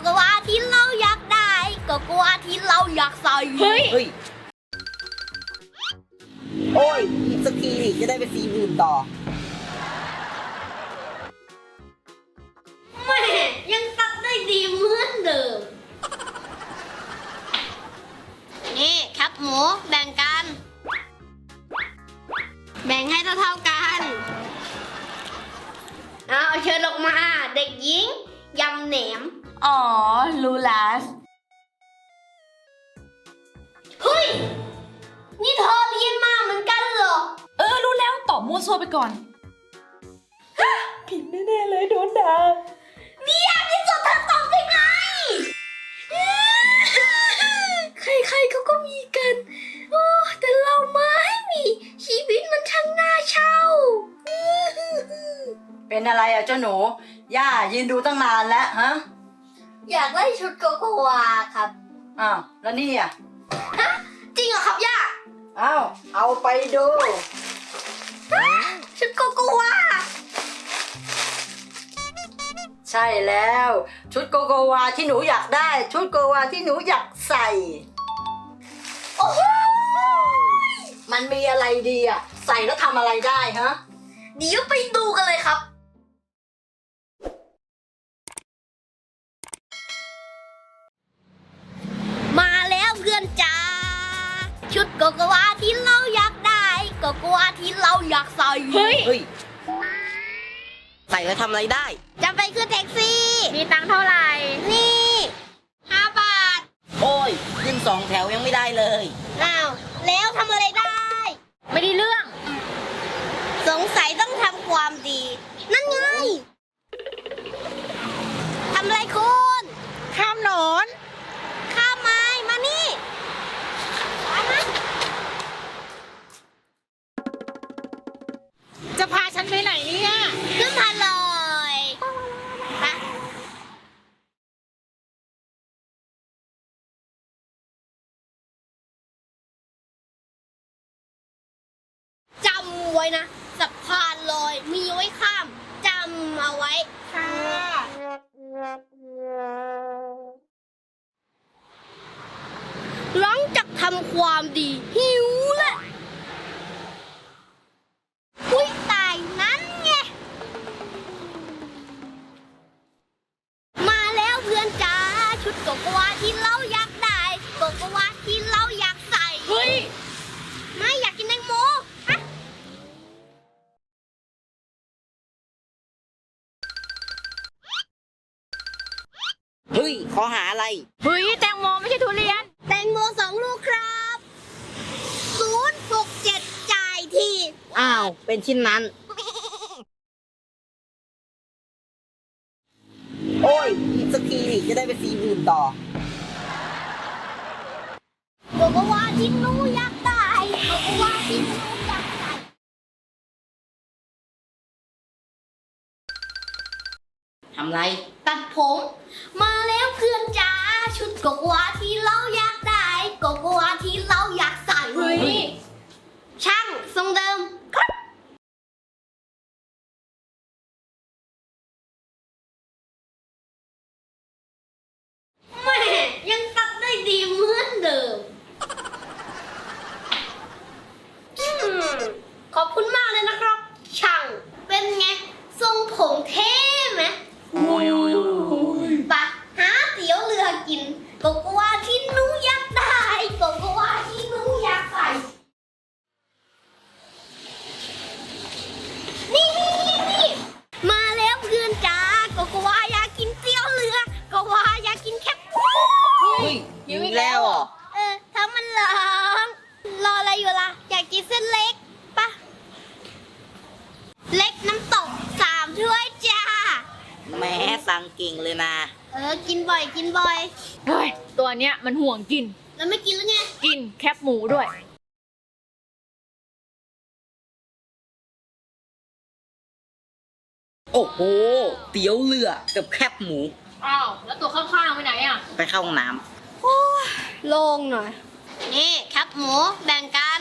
โกวาที่เราอยากได้โกโกวาที่เราอยากใส่เฮ้ยเฮ้ย โอ้ยอีกสักทีดิจะได้ไปซีนอื่นต่อ แม่ยังตัดได้ดีเหมือนเดิม นี่ครับหมูแบ่งกัน แบ่งให้เท่าๆกันเอาเชิญออกมา เด็กหญิงยำแหนม อ๋อลูลัสเฮ้ย นี่เธอเรียนมาเหมือนกันเหรอ เออ รู้แล้ว ตอบมั่วซั่วไปก่อนฮะผิดแน่ๆเลยโดนด่า เนี่ยที่สุดเธอตอบได้ไง ใครๆเขาก็มีกัน โอ้แต่เราไม่มี ชีวิตมันช่างน่าเช่า เป็นอะไรอะเจ้าหนู ย่ายืนดูตั้งนานแล้วฮะ อยากได้ชุดโกโกวาครับ อ้าวแล้วนี่อะจริงเหรอครับย่าอ้าวเอาไปดูชุดโกโกวาใช่แล้ว ชุดโกโกวาที่หนูอยากได้ ชุดโกโกวาที่หนูอยากใส่โอ้โหมันมีอะไรดีอะ ใส่แล้วทำอะไรได้ฮะเดี๋ยวไปดูกันเลยครับ เฮ้ย เฮ้ย ใส่แล้วทำอะไรได้ จะไปขึ้นแท็กซี่ มีตังค์เท่าไหร่ นี่ห้าบาท โอ้ย ขึ้นสองแถวยังไม่ได้เลย อ้าว แล้วทำอะไรได้ ไม่ได้เรื่อง สงสัยต้องทำความดี นั่นไงำไว้นะสะพานลอยมีไว้ข้ามจำเอาไว้ค่ะ หลังจากทำความดีหิวและ ขอหาอะไร เฮ้ยแตงโมไม่ใช่ทุเรียน แตงโมสองลูกครับศูนย์หกเจ็ดจ่ายที อ้าว เป็นชิ้นนั้น โอ้ย อีกสักทีดิจะได้ไปซีนอื่นต่อโกโกวาที่หนูอยากได้โกโกวาที่หนูอยากใส่ทำไร ตัดผมมาแล้ว เพื่อนจ้าชุดโกโกวาที่เราอยากได้โกโกวาที่ เล็กน้ำตกสามถ้วยจ้า แหม้สั่งเก่งเลยนะ เออ กินบ่อยกินบ่อย เฮ้ยตัวเนี้ยมันห่วงกิน แล้วไม่กินแล้วไง กินแคบหมูด้วย โอ้โห เตี๋ยวเรือกับแคบหมู อ้าว แล้วตัวข้างๆไปไหนอะ ไปเข้าห้องน้โลงหน่อย นี่ครับหมูแบ่งกัน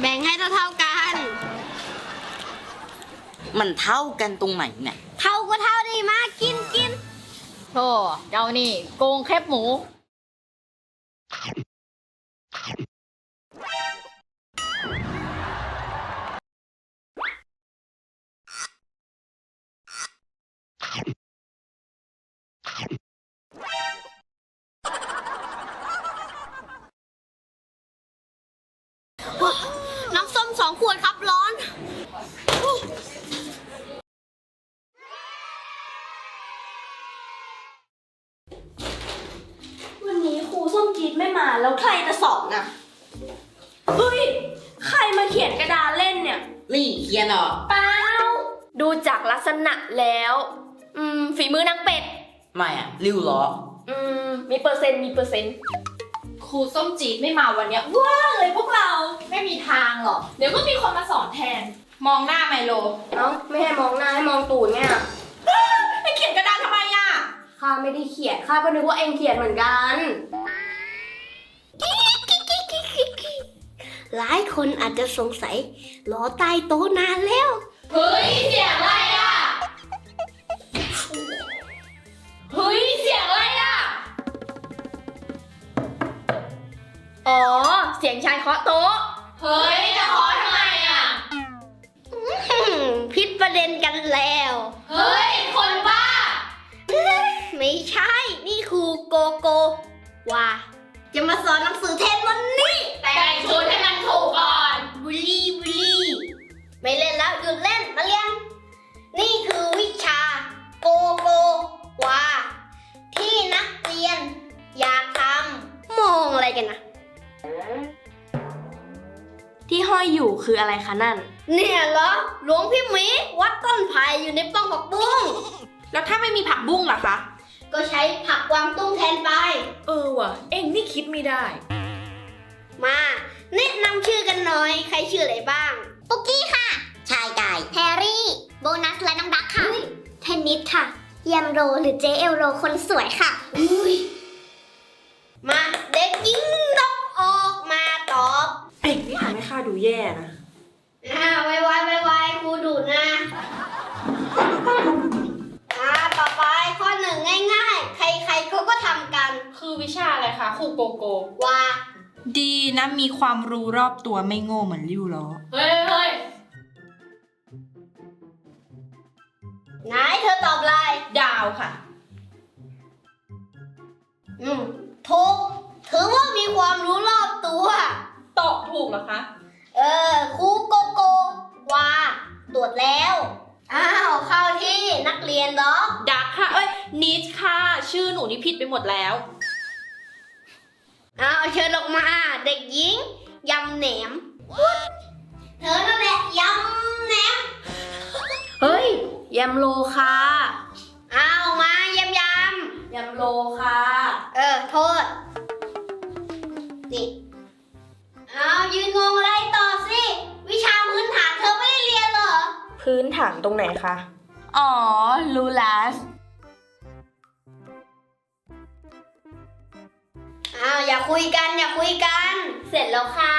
แบ่งให้เท่าๆกันำมันเท่ากันตรงไหนเนี่ย เท่ากระเท้าดีมากกินกินโธ่เจ้านี่โกงแคบหมู นน่ะ เฮ้ย ใครมาเขียนกระดานเล่นเนี่ยลี่เขียนเหรอเปล่า ดูจากลักษณะแล้ว อืม ฝีมือนางเป็ด ไม่อะริ้วเหรออืม มีเปอร์เซ็นต์ มีเปอร์เซ็นต์ ครูส้มจีดไม่มาวันเนี้ยว่างเลยพวกเราไม่มีทางหรอก เดี๋ยวก็มีคนมาสอนแทน มองหน้าไมโลเอ้า ไม่ให้มองหน้าให้มองตูดเนี่ยไอเขียนกระดานทำไมอะ ข้าไม่ได้เขียน ข้าก็นึกว่าเองเขียนเหมือนกัน หลายคนอาจจะสงสัยรอใต้โต๊ะนานแล้ว เฮ้ยเสียงอะไรอะ เฮ้ยเสียงอะไรอะ อ๋อ เสียงชายเคาะโต๊ะ เฮ้ยจะขอทำไมอะพิดประเด็นกันแล้ว เฮ้ยคนบ้า ไม่ใช่ นี่ครูโกโกว่า จะมาสอนหนังสือเทนวันนี้ แต่งชุด ไม่เล่นแล้วหยุดเล่นมาเรียน นี่คือวิชาโกโกวา ที่นักเรียน อยากทำมองอะไรกันนะที่ห้อยอยู่คืออะไรคะนั่น เนี่ยเหรอ หลวงพี่หมีวัดต้นไผ่อยู่ในป้องผักบุ้ง แล้วถ้าไม่มีผักบุ้งล่ะคะ ก็ใช้ผักกวางตุ้งแทนไป เออว่ะ เองนี่คิดไม่ได้ มา แนะนำชื่อกันหน่อย ใครชื่ออะไรบ้าง ปุกกี้ค่ะ ชายกายแฮร์รี่ โบนัสและน้องดักค่ะเทนนิสค่ะยมโรหรือเจเอลโรคนสวยค่ะ อุ้ย มาเด็กหญิงนกออกมาตอบเองนี่ทำให้ข้าดูแย่นะอ่าไวไวไวไวครูดูดนะอ่าต่อไปข้อหนึ่งง่ายๆ ใครๆเขาก็ทำกัน คือวิชาอะไรคะครูโกโก้ว่า ดีนะมีความรู้รอบตัวไม่โง่เหมือนริ้วล้อ เฮ้ยเฮ้ยไหนเธอตอบอะไรดาวค่ะ อืมถูกถือว่ามีความรู้รอบตัว ตอบถูกเหรอคะ เออครูโกโกว่าตรวจแล้ว อ้าวเข้าที่นักเรียนเหรอ ดักค่ะ เอ้ยนิชค่ะ ชื่อหนูนี่ผิดไปหมดแล้ว อ้าวเชิญออกมาเด็กหญิงยำแหนม เธอนั่นแหละยำแหนม เฮ้ยยมโลค่ะอ้าวมายำยยมโลค่ะำเออโทษ นี่อ้าวยืนงงอะไรต่อสิ วิชาพื้นฐานเธอไม่ได้เรียนเหรอ พื้นฐานตรงไหนคะ อ๋อรู้แล้ว อ้าวอย่าคุยกันอย่าคุยกัน เสร็จแล้วค่ะ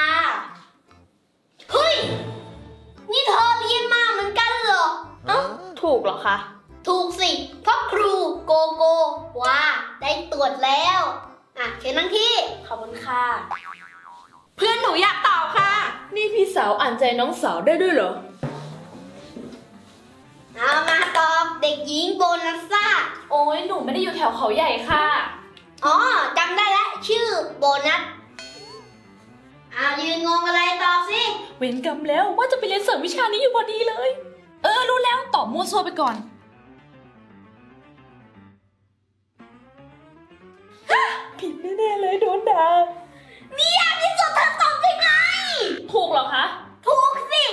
เฮ้ย นี่เธอเรียนมาเหมือนกันเหรอ เอ้าถูกเหรอคะ ถูกสิ เพราะครูโกโกว่าได้ตรวจแล้ว อะเชิญนั่งที่ ขอบคุณค่ะ เพื่อนหนูอยากตอบค่ะ นี่พี่สาวอ่านใจน้องสาวได้ด้วยเหรอ เอามาตอบเด็กหญิงโบนัสซ่า โอ้ยหนูไม่ได้อยู่แถวเขาใหญ่ค่ะ อ๋อจำได้แล้วชื่อโบนัสอ้าวยืนงงอะไรตอบสิ เว้นกรรมแล้วว่าจะไปเรียนเสริมวิชานี้อยู่พอดีเลย เออ รู้แล้วตอบมั่วซั่วไปก่อน ผิดแน่ๆเลยโดนด่านี่ยากที่สุดเธอตอบได้ไงถูกเหรอคะ ถูกสิ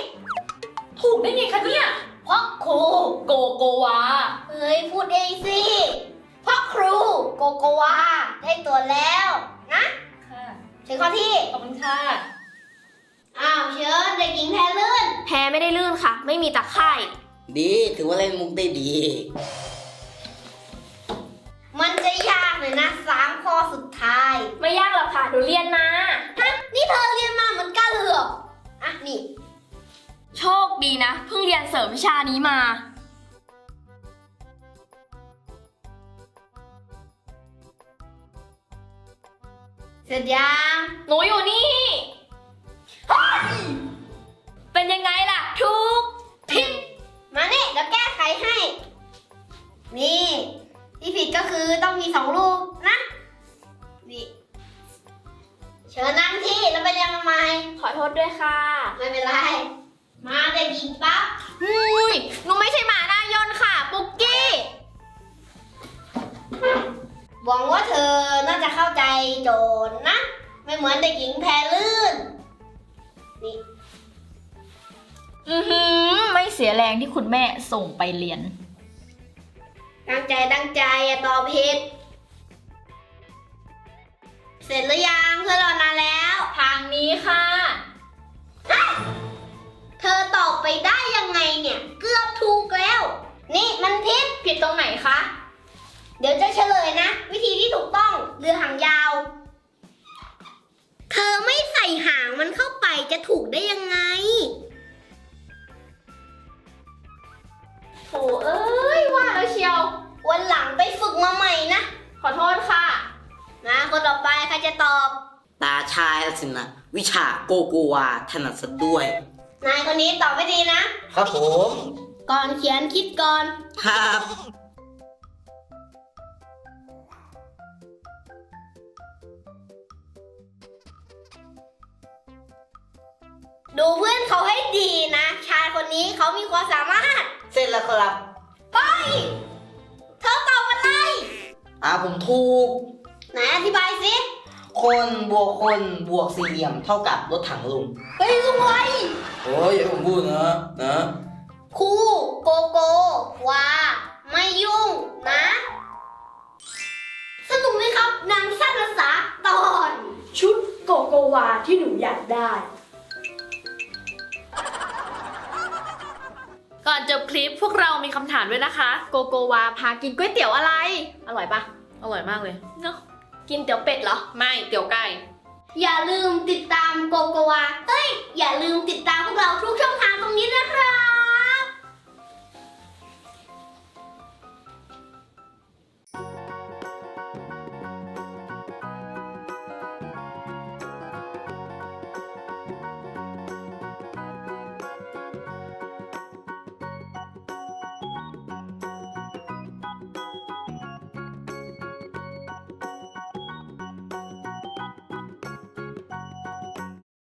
ถูกได้ไงคะเนี่ย เพราะครู โกโกวา เฮ้ย พูดเองสิ เพราะครู โกโกวา ได้ตรวจแล้วนะค่ะเชิญข้อที่ ขอบคุณค่ะ อ้าวเชิญเด็กหญิงแพรลื่น แพ้ไม่ได้ลื่นค่ะ ไม่มีตะไคร่ดีถือว่าเล่นมุกได้ดี มันจะยากเลยนะสามข้อสุดท้าย ไม่ยากหรอกค่ะหนูเรียนมาฮะนี่เธอเรียนมาเหมือนกันเหรออะนี่ โชคดีนะ เพิ่งเรียนเสริมวิชานี้มา เสร็จยังหนูอยู่นี่ เป็นยังไงล่ะ ทุกผิดมานี่เดี๋ยวแก้ไขให้ นี่ ที่ผิดก็คือต้องมีสองลูกนะ นี่ เชิญนั่งที่แล้วไปเรียนทำไมขอโทษด้วยค่ะ ไม่เป็นไร มาได้ยินปั๊บอุ้ยหนูไม่ เหมือนเด็กหญิงแพรลื่น นี่ อือหือ ไม่เสียแรงที่คุณแม่ส่งไปเรียน ตั้งใจตั้งใจอย่าตอบผิด เสร็จหรือยังเพื่อนรอนานแล้ว ทางนี้ค่ะ เธอตอบไปได้ยังไงเนี่ย เกือบถูกแล้ว นี่มันผิด ผิดตรงไหนคะ เดี๋ยวจะเฉลยนะ วิธีที่ถูกต้องเรือหางยาวเธ อไม่ใส่หางมันเข้าไปจะถูกได้ยังไง โถเอ้ยว่าแล้วเชียว วันหลังไปฝึกมาใหม่นะ ขอโทษค่ะ มาคนต่อไปใครจะตอบ ตาชายแล้วสินะ วิชาโกโกวาถนัดซะด้วย นายคนนี้ตอบไม่ดีนะ ครับผม ก่อนเขียนคิดก่อน ครับ ดูเพื่อนเขาให้ดีนะ ชายคนนี้เขามีความสามารถ เสร็จแล้วครับไปเธอตอบอะไรอ่าผมถูก ไหนอธิบายสิคนบวกคนบวกสี่เหลี่ยมเท่ากับรถถังลุงเฮ้ยรวยโอ้ยอย่าผมพูดนะนะคู่โกโกวาไม่ยุ่งนะ สนุกไหมครับหนางสั้นภาษาตอน ชุดโกโกวาที่หนูอยากได้ ก่อนจบคลิปพวกเรามีคำถามด้วยนะคะ โกโกวาพากินก๋วยเตี๋ยวอะไร อร่อยปะอร่อยมากเลยเนาะกินเตี๋ยวเป็ดเหรอ ไม่เตี๋ยวไก่ อย่าลืมติดตามโกโกวาเฮ้ย อย่าลืมติดตามพวกเราทุกช่องทางตรงนี้นะครับ